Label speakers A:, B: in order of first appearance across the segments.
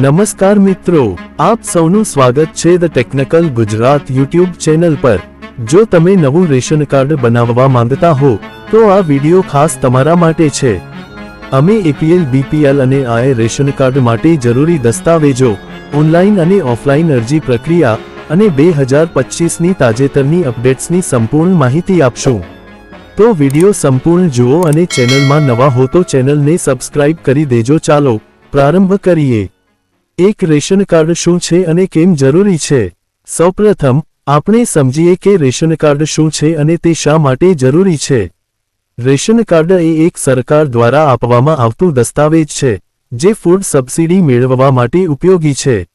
A: નમસ્કાર મિત્રો, આપ સૌનું સ્વાગત છે the technical Gujarat YouTube channel પર. જો તમે નવું રેશન કાર્ડ બનાવવા માંગતા હો, તો આ વિડિયો ખાસ તમારા માટે છે. અમે એપીએલ, બીપીએલ અને આય રેશન કાર્ડ માટે જરૂરી દસ્તાવેજો, ઓનલાઈન અને ઓફલાઈન અરજી પ્રક્રિયા અને બે હજાર પચીસની તાજેતરની અપડેટ્સની સંપૂર્ણ માહિતી આપશું. તો વિડિયો સંપૂર્ણ જુઓ અને ચેનલમાં નવા હો તો ચેનલને સબસ્ક્રાઇબ કરી દેજો. ચાલો, પ્રારંભ કરીએ. એક રેશન કાર્ડ શું છે અને કેમ જરૂરી છે? સૌપ્રથમ, આપણે સમજીએ કે રેશન કાર્ડ શું છે અને તે શા માટે જરૂરી છે. રેશન કાર્ડ એ એક સરકાર દ્વારા આપવામાં આવતું દસ્તાવેજ છે, જે ફૂડ સબસિડી મેળવવા માટે ઉપયોગી છે.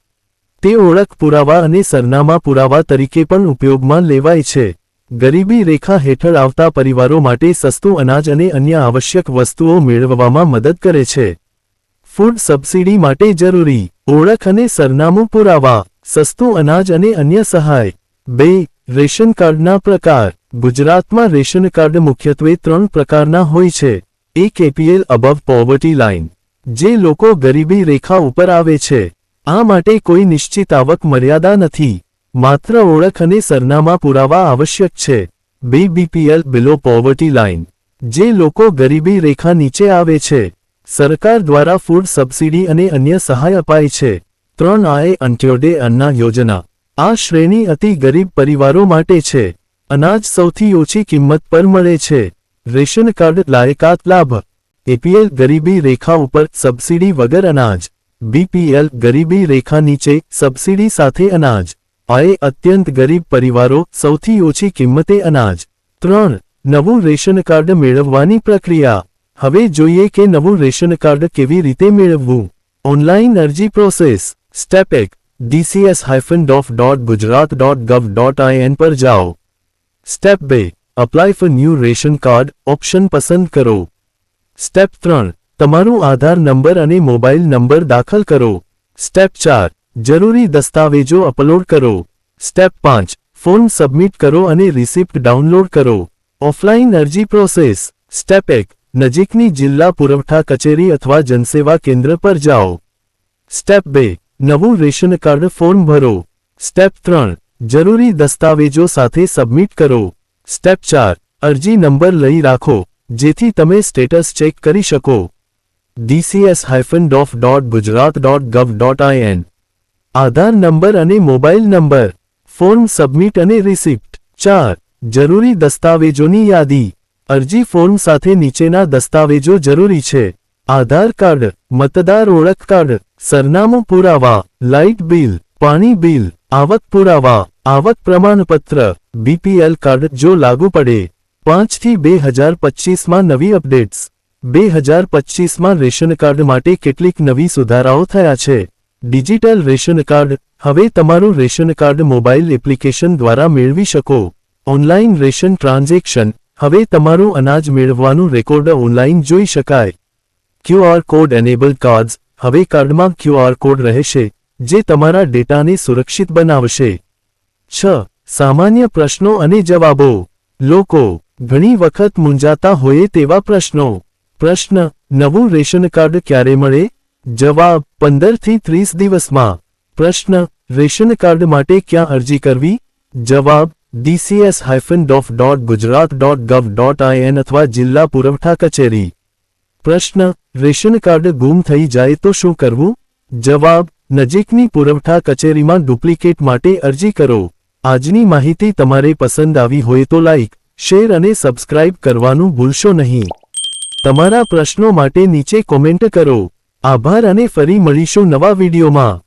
A: તે ઓળખ પુરાવા અને સરનામા પુરાવા તરીકે પણ ઉપયોગમાં લેવાય છે. ગરીબી રેખા હેઠળ આવતા પરિવારો માટે સસ્તું અનાજ અને અન્ય આવશ્યક વસ્તુઓ મેળવવામાં મદદ કરે છે. ફૂડ સબસિડી માટે જરૂરી ઓળખ અને સરનામું પુરાવા, સસ્તું અનાજ અને અન્ય સહાય. બે, રેશન કાર્ડના પ્રકાર. ગુજરાતમાં રેશન કાર્ડ મુખ્યત્વે ત્રણ પ્રકારના હોય છે. એક એપીએલ અબવ પોવર્ટી લાઇન, જે લોકો ગરીબી રેખા ઉપર આવે છે. આ માટે કોઈ નિશ્ચિત આવક મર્યાદા નથી. માત્ર ઓળખ અને સરનામા પુરાવા આવશ્યક છે. બે, બીપીએલ બિલો પોવર્ટી લાઇન, જે લોકો ગરીબી રેખા નીચે આવે છે. સરકાર દ્વારા ફૂડ સબસિડી અને અન્ય સહાય અપાય છે. ત્રણ આએ અંત્યોદય અન્ના યોજના. આ શ્રેણી અતિ ગરીબ પરિવારો માટે છે. અનાજ સૌથી ઓછી કિંમત પર મળે છે. રેશન કાર્ડ લાયકાત લાભ. એપીએલ ગરીબી રેખા ઉપર સબસિડી વગર અનાજ. બીપીએલ ગરીબી રેખા નીચે સબસિડી સાથે અનાજ. આએ અત્યંત ગરીબ પરિવારો સૌથી ઓછી કિંમતે અનાજ. ત્રણ, નવું રેશન કાર્ડ મેળવવાની પ્રક્રિયા. હવે જોઈએ કે નવું રેશન કાર્ડ કેવી રીતે મેળવવું. ઓનલાઈન અરજી પ્રોસેસ. સ્ટેપ એક. DCS hyphen dof dot Gujarat dot gov dot IN પર જાઓ. સ્ટેપ બે. Apply for new ration card option પસંદ કરો. સ્ટેપ ત્રણ. તમારું આધાર નંબર અને મોબાઈલ નંબર દાખલ કરો. સ્ટેપ ચાર. જરૂરી દસ્તાવેજો અપલોડ કરો. સ્ટેપ પાંચ. ફોર્મ સબમિટ કરો અને રિસિપ્ટ ડાઉનલોડ કરો. ઓફલાઈન અરજી પ્રોસેસ. સ્ટેપ એક. નજીકની જિલ્લા પુરવઠા કચેરી અથવા જનસેવા કેન્દ્ર પર જાઓ. સ્ટેપ બે, નવું રેશન કાર્ડ ફોર્મ ભરો. સ્ટેપ ત્રણ, જરૂરી દસ્તાવેજો સાથે સબમિટ કરો. સ્ટેપ ચાર, અરજી નંબર લઈ રાખો, જેથી તમે સ્ટેટસ ચેક કરી શકો. DCS hyphen dof dot Gujarat dot gov dot IN Aadhaar number અને મોબાઈલ નંબર. ફોર્મ સબમિટ અને રિસિપ્ટ. ચાર, જરૂરી દસ્તાવેજોની યાદી. અરજી ફોર્મ સાથે નીચેના દસ્તાવેજો જરૂરી છે. આધાર કાર્ડ, મતદાર ઓળખ કાર્ડ, સરનામું પુરાવા, લાઇટ બિલ, પાણી બિલ, આવક પુરાવા, આવક પ્રમાણપત્ર, બીપીએલ કાર્ડ જો લાગુ પડે. પાંચથી બે હજાર પચીસમાં નવી અપડેટ્સ. બે હજાર પચીસમાં રેશન કાર્ડ માટે કેટલીક નવી સુધારાઓ થયા છે. Digital ration card. હવે તમારું રેશન કાર્ડ મોબાઈલ એપ્લિકેશન દ્વારા મેળવી શકો. Online ration transaction. હવે તમારું અનાજ મેળવવાનું રેકોર્ડ ઓનલાઈન જોઈ શકાય. QR code enable cards. હવે કાર્ડમાં ક્યુઆર કોડ રહેશે, જે તમારા ડેટાને સુરક્ષિત બનાવશે. છ. સામાન્ય પ્રશ્નો અને જવાબો. લોકો ઘણી વખત મૂંઝાતા હોય તેવા પ્રશ્નો. પ્રશ્ન, નવું રેશન કાર્ડ ક્યારે મળે? જવાબ પંદરથી ત્રીસ દિવસમાં. પ્રશ્ન, રેશન કાર્ડ માટે ક્યાં અરજી કરવી? જવાબ DCS hyphen dof dot Gujarat dot gov dot IN અથવા જિલ્લા પુરવઠા કચેરી. પ્રશ્ન, રેશન કાર્ડ ગુમ થઈ જાય તો શું કરવું? જવાબ, નજીકની પુરવઠા કચેરીમાં ડુપ્લિકેટ માટે અરજી કરો. આજની માહિતી તમારે પસંદ આવી હોય તો લાઇક શેર અને સબસ્ક્રાઇબ કરવાનું ભૂલશો નહીં. તમારા પ્રશ્નો માટે નીચે કોમેન્ટ કરો. આભાર અને ફરી મળીશું નવા વિડીયોમાં.